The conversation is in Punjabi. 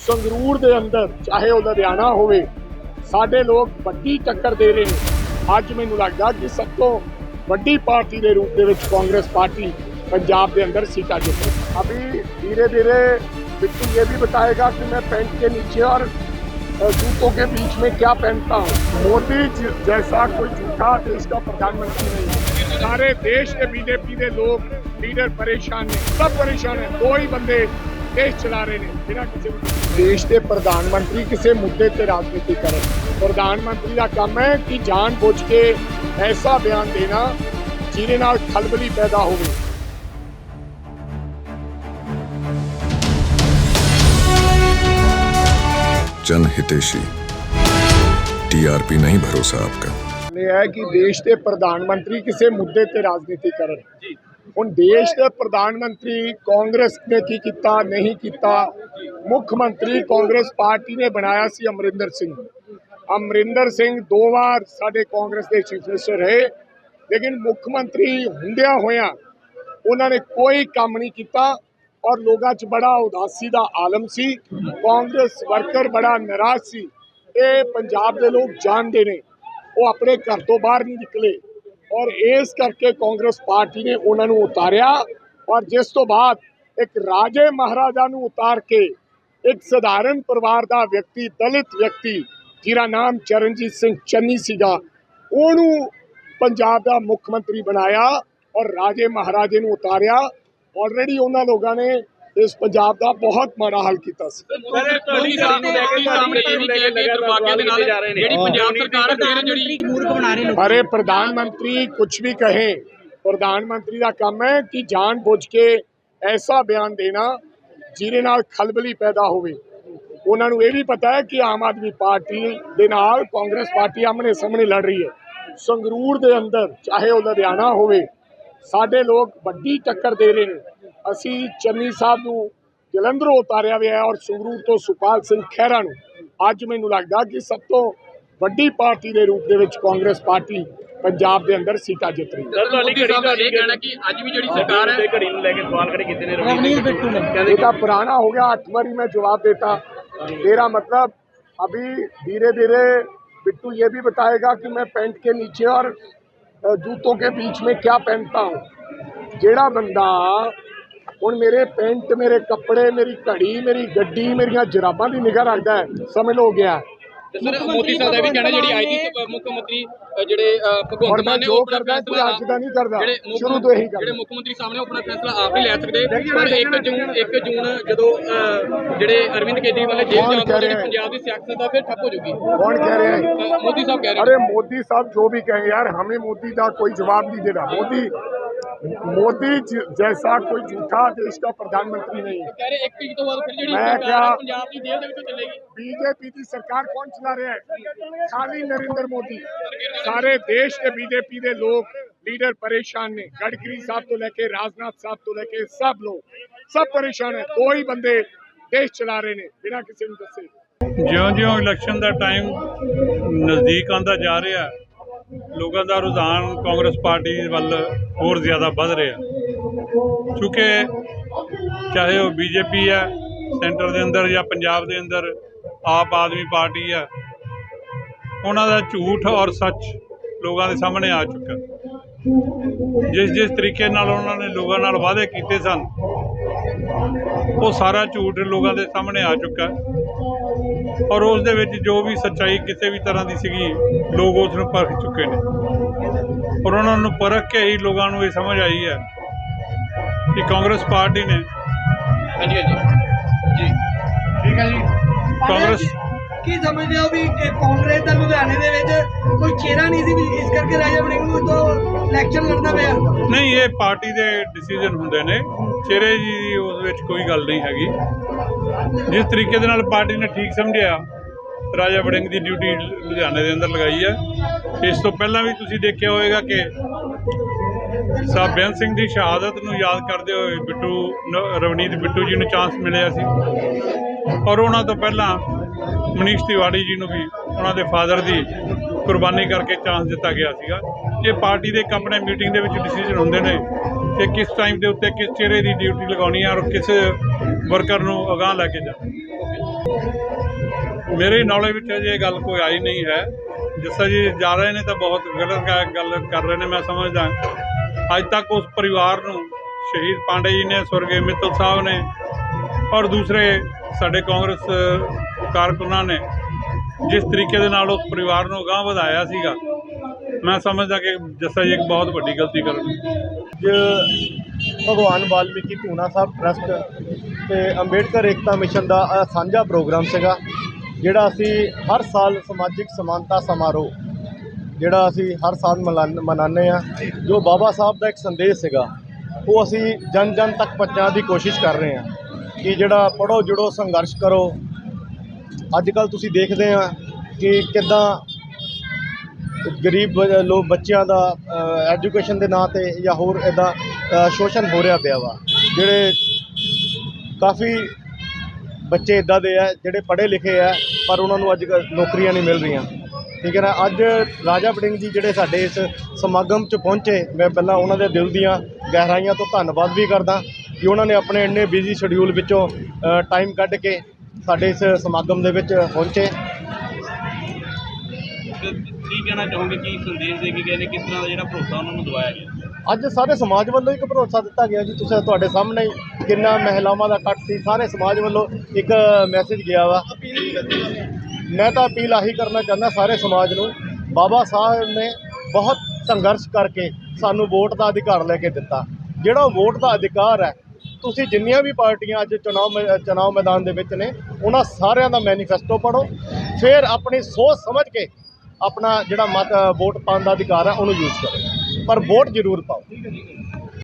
संगरूर के अंदर चाहे ਉਹ ਲੁਧਿਆਣਾ ਹੋਵੇ ਸਾਡੇ ਲੋਕ ਵੱਡੀ ਟੱਕਰ ਦੇ ਰਹੇ ਨੇ। ਅੱਜ ਮੈਨੂੰ ਲੱਗਦਾ ਕਿ ਸਭ ਤੋਂ ਵੱਡੀ ਪਾਰਟੀ ਦੇ ਰੂਪ ਦੇ ਵਿੱਚ पंजाब के अंदर सीटा जीते अभी धीरे धीरे बिट्टू ये भी बताएगा कि मैं पेंट के नीचे और जूतों के बीच में क्या पहनता हूँ मोदी जैसा कोई झूठा देश का प्रधानमंत्री नहीं है सारे देश के बीजेपी के लोग लीडर परेशान हैं सब परेशान हैं दो ही बंदे देश चला रहे हैं बिना किसी ਦੇਸ਼ ਦੇ ਪ੍ਰਧਾਨ ਮੰਤਰੀ ਕਿਸੇ ਮੁੱਦੇ ਤੇ ਰਾਜਨੀਤੀ ਕਰਨ ਪ੍ਰਧਾਨ ਮੰਤਰੀ ਦਾ ਕੰਮ ਹੈ ਕਿ ਜਾਣ ਬੁੱਝ ਕੇ ਐਸਾ ਬਿਆਨ ਦੇਣਾ ਜਿਹਦੇ ਨਾਲ ਖਲਬਲੀ ਪੈਦਾ ਹੋਵੇ जन हितेशी टीआरपी नहीं भरोसा आपका ਇਹ ਹੈ ਕਿ ਦੇਸ਼ ਦੇ ਪ੍ਰਧਾਨ ਮੰਤਰੀ ਕਿਸੇ ਮੁੱਦੇ ਤੇ ਰਾਜਨੀਤੀ ਕਰਨ ਹੁਣ ਦੇਸ਼ ਦੇ ਪ੍ਰਧਾਨ ਮੰਤਰੀ ਕਾਂਗਰਸ ਨੇ ਕੀ ਕੀਤਾ, ਨਹੀਂ ਕੀਤਾ? ਮੁੱਖ ਮੰਤਰੀ ਕਾਂਗਰਸ ਪਾਰਟੀ ਨੇ ਬਣਾਇਆ ਸੀ ਅਮਰਿੰਦਰ ਸਿੰਘ। ਅਮਰਿੰਦਰ ਸਿੰਘ ਦੋ ਵਾਰ ਸਾਡੇ ਕਾਂਗਰਸ ਦੇ ਚੀਫ ਮਿਨਿਸਟਰ ਰਹੇ, ਲੇਕਿਨ ਮੁੱਖ ਮੰਤਰੀ ਹੁੰਦਿਆਂ ਹੋਇਆਂ ਉਹਨਾਂ ਨੇ ਕੋਈ ਕੰਮ ਨਹੀਂ ਕੀਤਾ ਔਰ ਲੋਕਾਂ 'ਚ ਬੜਾ ਉਦਾਸੀ ਦਾ ਆਲਮ ਸੀ। ਕਾਂਗਰਸ ਵਰਕਰ ਬੜਾ ਨਾਰਾਜ਼ ਸੀ। ਇਹ ਪੰਜਾਬ ਦੇ ਲੋਕ ਜਾਣਦੇ ਨੇ। ਉਹ ਆਪਣੇ ਘਰ ਤੋਂ ਬਾਹਰ ਨਹੀਂ ਨਿਕਲੇ। ਔਰ ਇਸ ਕਰਕੇ ਕਾਂਗਰਸ ਪਾਰਟੀ ਨੇ ਉਹਨਾਂ ਨੂੰ ਉਤਾਰਿਆ। ਔਰ ਜਿਸ ਤੋਂ ਬਾਅਦ ਇੱਕ ਰਾਜੇ ਮਹਾਰਾਜਾ ਨੂੰ ਉਤਾਰ ਕੇ ਇੱਕ ਸਧਾਰਨ ਪਰਿਵਾਰ ਦਾ ਵਿਅਕਤੀ, ਦਲਿਤ ਵਿਅਕਤੀ, ਜਿਹਦਾ ਨਾਮ ਚਰਨਜੀਤ ਸਿੰਘ ਚੰਨੀ ਸੀਗਾ, ਉਹਨੂੰ ਪੰਜਾਬ ਦਾ ਮੁੱਖ ਮੰਤਰੀ ਬਣਾਇਆ ਔਰ ਰਾਜੇ ਮਹਾਰਾਜੇ ਨੂੰ ਉਤਾਰਿਆ। ਆਲਰੇਡੀ ਉਹਨਾਂ ਲੋਕਾਂ ਨੇ ਇਸ ਪੰਜਾਬ ਦਾ ਬਹੁਤ ਮਾੜਾ ਹਾਲ ਕੀਤਾ ਸੀ। ਮੋਦੀ ਸਾਹਿਬ ਨੂੰ ਲੈ ਕੇ ਸਾਹਮਣੇ ਇਹ ਵੀ ਕਿਹਾ ਕਿ ਦੁਰਭਾਗਿਆ ਦੇ ਨਾਲ ਜਿਹੜੀ ਪੰਜਾਬ ਸਰਕਾਰ ਹੈ ਫਿਰ ਜਿਹੜੀ ਮੂਰਖ ਬਣਾ ਰਹੇ ਲੋਕ। ਅਰੇ ਪ੍ਰਧਾਨ ਮੰਤਰੀ ਕੁਝ ਵੀ ਕਹੇ ਪ੍ਰਧਾਨ ਮੰਤਰੀ ਦਾ ਕੰਮ ਹੈ ਕਿ ਜਾਣ ਬੁੱਝ ਕੇ ਐਸਾ ਬਿਆਨ ਦੇਣਾ ਜਿਹਦੇ ਨਾਲ ਖਲਬਲੀ ਪੈਦਾ ਹੋਵੇ। ਉਹਨਾਂ ਨੂੰ ਇਹ ਵੀ ਪਤਾ ਹੈ ਕਿ ਆਮ ਆਦਮੀ ਪਾਰਟੀ ਦੇ ਨਾਲ ਕਾਂਗਰਸ ਪਾਰਟੀ ਆਮਣੇ ਸਾਹਮਣੇ ਲੜ ਰਹੀ ਹੈ। ਸੰਗਰੂਰ ਦੇ ਅੰਦਰ ਚਾਹੇ ਉਹ ਲੁਧਿਆਣਾ ਹੋਵੇ ਸਾਡੇ ਲੋਕ ਵੱਡੀ ਟੱਕਰ ਦੇ ਰਹੇ ਨੇ। ਅਸੀਂ ਚੰਨੀ ਸਾਹਿਬ ਨੂੰ ਜਲੰਧਰੋਂ ਉਤਾਰਿਆ ਹੋਇਆ ਹੈ ਔਰ ਸੰਗਰੂਰ ਤੋਂ ਸੁਪਾਲ ਸਿੰਘ ਖਹਿਰਾ ਨੂੰ ਅੱਜ ਮੈਨੂੰ ਲੱਗਦਾ ਕਿ ਸਭ ਤੋਂ ਵੱਡੀ ਪਾਰਟੀ ਦੇ ਰੂਪ ਦੇ ਵਿੱਚ ਕਾਂਗਰਸ ਪਾਰਟੀ ਪੰਜਾਬ ਦੇ ਅੰਦਰ ਸੀਟਾਂ ਜਿੱਤ ਰਹੀ ਹੈ ਸਰ ਤੁਹਾਡੀ ਘੜੀ ਦਾ ਇਹ ਕਹਿਣਾ ਕਿ ਅੱਜ ਵੀ ਜਿਹੜੀ ਸਰਕਾਰ ਹੈ ਘੜੀ ਨੂੰ ਲੈ ਕੇ ਸਵਾਲ ਖੜੇ ਕੀਤੇ ਨੇ ਰਵਨੀਤ ਬਿੱਟੂ ਨੇ ये तो पुराना हो गया आठ बारी मैं जवाब देता मेरा मतलब अभी धीरे धीरे बिट्टू ये भी बताएगा कि मैं पैंट के नीचे और अ, जूतों के बीच में क्या पहनता हूँ जेड़ा बंदा ਹੁਣ ਮੇਰੇ ਪੈਂਟ ਮੇਰੇ ਕੱਪੜੇ ਮੇਰੀ ਘੜੀ ਮੇਰੀ ਗੱਡੀ ਮੇਰੀਆਂ ਜਰਾਬਾਂ ਦੀ ਨਿਗਾਹ ਰੱਖਦਾ ਹੈ। ਸਮਝ ਲਓ ਗਿਆ। ਜਦੋਂ ਅਰਵਿੰਦ ਕੇਜਰੀਵਾਲ ਸਾਹਿਬ ਮੋਦੀ ਸਾਹਿਬ ਜੋ ਵੀ ਕਹੇ ਯਾਰ ਹਮੇ ਮੋਦੀ ਦਾ ਕੋਈ ਜਵਾਬ ਨਹੀਂ ਦੇਣਾ ਮੋਦੀ मोदी ज- जैसा कोई झूठा देश का प्रधानमंत्री नहीं है ਕਹਿ ਰਹੇ 1 ਤਰੀਕ ਤੋਂ ਬਾਅਦ ਫਿਰ ਜਿਹੜੀ ਮੈਂ ਸਰਕਾਰ ਕਿਹਾ- ਹੈ ਪੰਜਾਬ ਦੀ ਜੇਲ੍ਹ ਦੇ ਵਿੱਚੋਂ ਚੱਲੇਗੀ बीजेपी की सरकार कौन चला रहा है खाली नरेंद्र मोदी सारे देश के बीजेपी के लोग लीडर परेशान ने गडकरी साहब तो लेके राजनाथ साहब तो लेके सब लोग सब परेशान है दो ही बंदे देश चला रहे ने बिना किसी ने दसे ਜਿਉਂ-ਜਿਉਂ ਇਲੈਕਸ਼ਨ ਦਾ ਟਾਈਮ ਨਜ਼ਦੀਕ ਆਉਂਦਾ ਜਾ ਰਿਹਾ ਲੋਕਾਂ ਦਾ ਰੁਝਾਨ ਕਾਂਗਰਸ ਪਾਰਟੀ ਵੱਲ ਹੋਰ ਜ਼ਿਆਦਾ ਵੱਧ ਰਿਹਾ। ਕਿਉਂਕਿ ਚਾਹੇ ਉਹ ਬੀਜੇਪੀ ਹੈ, ਸੈਂਟਰ ਦੇ ਅੰਦਰ ਜਾਂ ਪੰਜਾਬ ਦੇ ਅੰਦਰ ਆਪ ਆਦਮੀ ਪਾਰਟੀ ਹੈ, ਉਹਨਾਂ ਦਾ ਝੂਠ ਔਰ ਸੱਚ ਲੋਕਾਂ ਦੇ ਸਾਹਮਣੇ ਆ ਚੁੱਕਾ। ਜਿਸ ਜਿਸ ਤਰੀਕੇ ਨਾਲ ਉਹਨਾਂ ਨੇ ਲੋਕਾਂ ਨਾਲ ਵਾਅਦੇ ਕੀਤੇ ਸਨ, ਉਹ ਸਾਰਾ ਝੂਠ ਲੋਕਾਂ ਦੇ ਸਾਹਮਣੇ ਆ ਚੁੱਕਾ। ਔਰ ਉਸ ਦੇ ਵਿੱਚ ਜੋ ਵੀ ਸੱਚਾਈ ਕਿਸੇ ਵੀ ਤਰ੍ਹਾਂ ਦੀ ਸੀਗੀ ਲੋਕ ਉਸ ਨੂੰ ਪਰਖ ਚੁੱਕੇ ਨੇ। ਔਰ ਉਹਨਾਂ ਨੂੰ ਪਰਖ ਕੇ ਹੀ ਲੋਕਾਂ ਨੂੰ ਇਹ ਸਮਝ ਆਈ ਹੈ ਕਿ ਕਾਂਗਰਸ ਪਾਰਟੀ ਨੇ ਹਾਂਜੀ ਹਾਂਜੀ। ਜੀ। ਕਾਂਗਰਸ ਕੀ ਸਮਝਦੇ ਹੋ ਵੀ ਕਿ ਕਾਂਗਰਸ ਦਾ ਲੁਧਿਆਣੇ ਦੇ ਵਿੱਚ ਕੋਈ ਚਿਹਰਾ ਨਹੀਂ ਸੀ ਵੀ ਇਸ ਕਰਕੇ ਰਾਜਾ ਵੜਿੰਗ ਨੂੰ ਤੋਂ ਇਲੈਕਸ਼ਨ ਲੜਨਾ ਪਿਆ? ਨਹੀਂ ਇਹ ਪਾਰਟੀ ਦੇ ਡਿਸੀਜਨ ਹੁੰਦੇ ਨੇ। ਚਿਹਰੇ ਜੀ ਦੀ ਉਸ ਵਿੱਚ ਕੋਈ ਗੱਲ ਨਹੀਂ ਹੈਗੀ। ਜਿਸ ਤਰੀਕੇ ਦੇ ਨਾਲ ਪਾਰਟੀ ਨੇ ਠੀਕ ਸਮਝਿਆ, ਰਾਜਾ ਵੜਿੰਗ ਦੀ ਡਿਊਟੀ ਲੁਧਿਆਣੇ ਦੇ ਅੰਦਰ ਲਗਾਈ ਹੈ। ਇਸ ਤੋਂ ਪਹਿਲਾਂ ਵੀ ਤੁਸੀਂ ਦੇਖਿਆ ਹੋਵੇਗਾ ਕਿ ਸਾਹਿਬ ਬੇਅੰਤ ਸਿੰਘ ਦੀ ਸ਼ਹਾਦਤ ਨੂੰ ਯਾਦ ਕਰਦੇ ਹੋਏ ਬਿੱਟੂ ਨ- ਰਵਨੀਤ ਬਿੱਟੂ ਜੀ ਨੂੰ ਚਾਂਸ ਮਿਲਿਆ ਸੀ। ਔਰ ਉਹਨਾਂ ਤੋਂ ਪਹਿਲਾਂ ਮਨੀਸ਼ ਤਿਵਾੜੀ ਜੀ ਨੂੰ ਵੀ ਉਹਨਾਂ ਦੇ ਫਾਦਰ ਦੀ ਕੁਰਬਾਨੀ ਕਰਕੇ ਚਾਂਸ ਦਿੱਤਾ ਗਿਆ ਸੀਗਾ। ਇਹ ਪਾਰਟੀ ਦੇ ਇੱਕ ਆਪਣੇ ਮੀਟਿੰਗ ਦੇ ਵਿੱਚ ਡਿਸੀਜਨ ਹੁੰਦੇ ਨੇ ਕਿ ਕਿਸ ਟਾਈਮ ਦੇ ਉੱਤੇ ਕਿਸ ਚਿਹਰੇ ਦੀ ਡਿਊਟੀ ਲਗਾਉਣੀ ਹੈ ਔਰ ਕਿਸ ਵਰਕਰ ਨੂੰ ਅਗਾਹ ਲੈ ਕੇ ਜਾਣਾ ਮੇਰੇ ਨੌਲੇਜ ਵਿੱਚ ਅਜੇ ਇਹ ਗੱਲ ਕੋਈ ਆਈ ਨਹੀਂ ਹੈ। ਜਿਸ ਜੀ ਜਾ ਰਹੇ ਨੇ ਤਾਂ ਬਹੁਤ ਗਲਤ ਗੱਲ ਕਰ ਰਹੇ ਨੇ, ਮੈਂ ਸਮਝਦਾ। ਅੱਜ ਤੱਕ ਉਸ ਪਰਿਵਾਰ ਨੂੰ ਸ਼ਹੀਦ ਪਾਂਡੇ ਜੀ ਨੇ, ਸਵਰਗੀ ਮਿੱਤਲ ਸਾਹਿਬ ਨੇ ਔਰ ਦੂਸਰੇ ਸਾਡੇ ਕਾਂਗਰਸ ਕਾਰਕੁਨਾਂ ਨੇ ਜਿਸ ਤਰੀਕੇ ਦੇ ਨਾਲ ਉਸ ਪਰਿਵਾਰ ਨੂੰ ਅਗਾਂਹ ਵਧਾਇਆ ਸੀਗਾ। ਮੈਂ ਸਮਝਦਾ ਕਿ ਜੱਸਾ ਜੀ ਇੱਕ ਬਹੁਤ ਵੱਡੀ ਗਲਤੀ ਕਰ ਅੱਜ ਭਗਵਾਨ ਵਾਲਮੀਕੀ ਧੂਣਾ ਸਾਹਿਬ ਟਰਸਟ ਤੇ ਅੰਬੇਡਕਰ ਏਕਤਾ ਮਿਸ਼ਨ ਦਾ ਸਾਂਝਾ ਪ੍ਰੋਗਰਾਮ ਸੀਗਾ, ਜਿਹੜਾ ਅਸੀਂ ਹਰ ਸਾਲ ਸਮਾਜਿਕ ਸਮਾਨਤਾ ਸਮਾਰੋਹ, ਜਿਹੜਾ ਅਸੀਂ ਹਰ ਸਾਲ ਮਨਾਨ- ਮਨਾਉਂਦੇ ਆ ਜੋ ਬਾਬਾ ਸਾਹਿਬ ਦਾ ਇੱਕ ਸੰਦੇਸ਼ ਸੀਗਾ, ਉਹ ਅਸੀਂ ਜਨ ਜਨ ਤੱਕ ਪਹੁੰਚਾਉਣ ਦੀ ਕੋਸ਼ਿਸ਼ ਕਰ ਰਹੇ ਆ ਕਿ ਜਿਹੜਾ ਪੜੋ ਜੁੜੋ, ਸੰਘਰਸ਼ ਕਰੋ। ਅੱਜ ਕੱਲ ਤੁਸੀਂ ਦੇਖਦੇ ਆ ਕਿ ਕਿੱਦਾਂ ਗਰੀਬ ਲੋਕ ਬੱਚਿਆਂ ਦਾ ਐਜੂਕੇਸ਼ਨ ਦੇ ਨਾਂ ਤੇ ਜਾਂ ਹੋਰ ਇਦਾਂ ਸ਼ੋਸ਼ਣ ਹੋ ਰਿਹਾ ਪਿਆ ਵਾ, ਜਿਹੜੇ ਕਾਫੀ ਬੱਚੇ ਇਦਾਂ ਦੇ ਆ ਜਿਹੜੇ ਪੜ੍ਹੇ ਲਿਖੇ ਆ, ਪਰ ਉਹਨਾਂ ਨੂੰ ਅੱਜ ਕੱਲ੍ਹ ਨੌਕਰੀਆਂ ਨਹੀਂ ਮਿਲ ਰਹੀਆਂ। ਠੀਕ ਹੈ ਨਾ? ਅੱਜ ਰਾਜਾ ਵੜਿੰਗ ਜੀ ਜਿਹੜੇ ਸਾਡੇ ਇਸ ਸਮਾਗਮ 'ਚ ਪਹੁੰਚੇ, ਮੈਂ ਪਹਿਲਾਂ ਉਹਨਾਂ ਦੇ ਦਿਲ ਦੀਆਂ ਗਹਿਰਾਈਆਂ ਤੋਂ ਧੰਨਵਾਦ ਵੀ ਕਰਦਾ ਕਿ ਉਹਨਾਂ ਨੇ ਆਪਣੇ ਇੰਨੇ ਬਿਜ਼ੀ ਸ਼ਡਿਊਲ ਵਿੱਚੋਂ ਟਾਈਮ ਕੱਢ ਕੇ ਸਾਡੇ ਇਸ ਸਮਾਗਮ ਦੇ ਵਿੱਚ ਪਹੁੰਚੇ। ਕੀ ਕਹਿਣਾ ਚਾਹੋਗੇ? ਕੀ ਸੰਦੇਸ਼ ਦੇ ਕੇ ਗਏ ਨੇ? ਕਿਸ ਤਰ੍ਹਾਂ ਦਾ ਜਿਹੜਾ ਭਰੋਸਾ ਉਹਨਾਂ ਨੂੰ ਦਵਾਇਆ ਗਿਆ? ਅੱਜ ਸਾਰੇ ਸਮਾਜ ਵੱਲੋਂ ਇੱਕ ਭਰੋਸਾ ਦਿੱਤਾ ਗਿਆ ਜੀ, ਤੁਸੀਂ ਤੁਹਾਡੇ ਸਾਹਮਣੇ ਕਿੰਨਾ ਮਹਿਲਾਵਾਂ ਦਾ ਇਕੱਠ ਸੀ, ਸਾਰੇ ਸਮਾਜ ਵੱਲੋਂ ਇੱਕ ਮੈਸੇਜ ਗਿਆ ਵਾ। ਮੈਂ ਤਾਂ ਅਪੀਲ ਆਹੀ ਕਰਨਾ ਚਾਹੁੰਦਾ ਸਾਰੇ ਸਮਾਜ ਨੂੰ, ਬਾਬਾ ਸਾਹਿਬ ਨੇ ਬਹੁਤ ਸੰਘਰਸ਼ ਕਰਕੇ ਸਾਨੂੰ ਵੋਟ ਦਾ ਅਧਿਕਾਰ ਲੈ ਕੇ ਦਿੱਤਾ। ਜਿਹੜਾ ਵੋਟ ਦਾ ਅਧਿਕਾਰ ਹੈ, ਤੁਸੀਂ ਜਿੰਨੀਆਂ ਵੀ ਪਾਰਟੀਆਂ ਅੱਜ ਚੁਣਾਵ ਮੈ- ਚੁਣਾਵ ਮੈਦਾਨ ਦੇ ਵਿੱਚ ਨੇ, ਉਹਨਾਂ ਸਾਰਿਆਂ ਦਾ ਮੈਨੀਫੈਸਟੋ ਪੜੋ ਫਿਰ ਆਪਣੀ ਸੋਚ ਸਮਝ ਕੇ ਆਪਣਾ ਜਿਹੜਾ ਮਤ, ਵੋਟ ਪਾਉਣ ਦਾ ਅਧਿਕਾਰ ਹੈ, ਉਹਨੂੰ ਯੂਜ਼ ਕਰੋ। ਪਰ ਵੋਟ ਜ਼ਰੂਰ ਪਾਓ।